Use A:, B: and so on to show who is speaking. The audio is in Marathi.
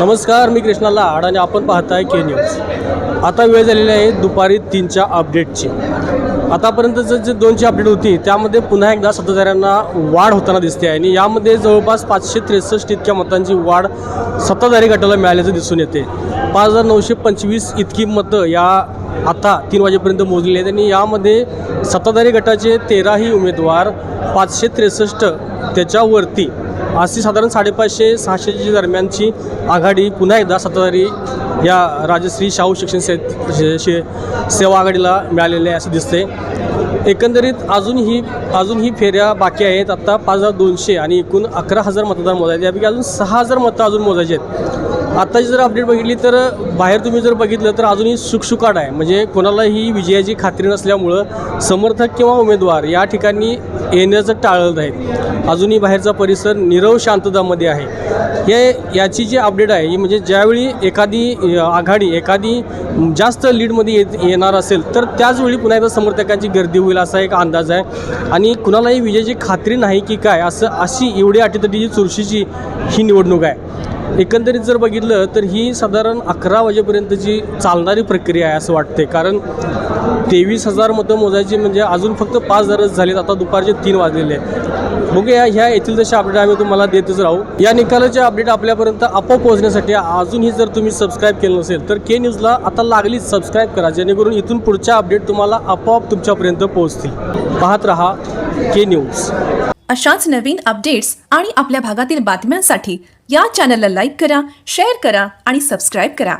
A: नमस्कार मी कृष्णा लाड आणि आपण पाहताय के न्यूज आता वेळ झालेली आहे दुपारी तीनच्या अपडेटची आतापर्यंतचं जे दोनची अपडेट होती त्यामध्ये पुन्हा एकदा सत्ताधाऱ्यांना वाढ होताना दिसते आहे. आणि यामध्ये जवळपास पाचशे त्रेसष्ट इतक्या मतांची वाढ सत्ताधारी गटाला मिळाल्याचं दिसून येते. पाच हजार नऊशे पंचवीस इतकी मतं या आता तीन वाजेपर्यंत मोजलेली आहेत. आणि यामध्ये सत्ताधारी गटाचे तेराही उमेदवार पाचशे त्रेसष्ट त्याच्यावरती अशी साधारण साडेपाचशे सहाशेच्या दरम्यानची आघाडी पुन्हा एकदा सत्ताधारी या राजश्री शाहू शिक्षण से शे- सेवा आघाडीला मिळालेली आहे असं दिसते एकंदरीत अजूनही अजूनही फेऱ्या बाकी आहेत. आत्ता पाच हजार दोनशे आणि एकूण अकरा हजार मतदार मोजायचे. यापैकी अजून सहा हजार मतं अजून मोजायचे आहेत. आत्ताची जर अपडेट बघितली तर बाहेर तुम्ही जर बघितलं तर अजूनही सुखसुकाट आहे. म्हणजे कोणालाही विजयाची खात्री नसल्यामुळं समर्थक किंवा उमेदवार या ठिकाणी येण्याचं टाळत आहेत. अजूनही बाहेरचा परिसर निरव शांततामध्ये आहे. हे याची जी अपडेट आहे ही म्हणजे ज्यावेळी एखादी आघाडी एखादी जास्त लीडमध्ये येत येणार असेल तर त्याचवेळी पुन्हा एकदा समर्थकांची गर्दी होईल असा एक अंदाज आहे. आणि कुणालाही विजयाची खात्री नाही की काय असं अशी एवढी अटीतटीची चुरशीची ही निवडणूक आहे. एकंदरीत जर बघितलं तर ही साधारण अकरा वाजेपर्यंतची चालणारी प्रक्रिया आहे असं वाटते कारण तेवीस हजार मतं मोजायची म्हणजे अजून फक्त पाच हजारच झालेत. आता दुपारचे तीन वाजलेले बघूया ह्या येथील जसे अपडेट आम्ही तुम्हाला देतच राहू. या निकालाचे अपडेट आपल्यापर्यंत आपोआप पोहोचण्यासाठी अजूनही जर तुम्ही सबस्क्राईब केलं नसेल तर के न्यूजला आता लागलीच सबस्क्राईब करा. जेणेकरून इथून पुढच्या अपडेट तुम्हाला आपोआप तुमच्यापर्यंत पोहोचतील. पाहत रहा के न्यूज
B: अशाच नवीन अपडेट्स आणि आपल्या भागातील बातम्यांसाठी या चॅनलला लाईक करा शेअर करा आणि सबस्क्राईब करा.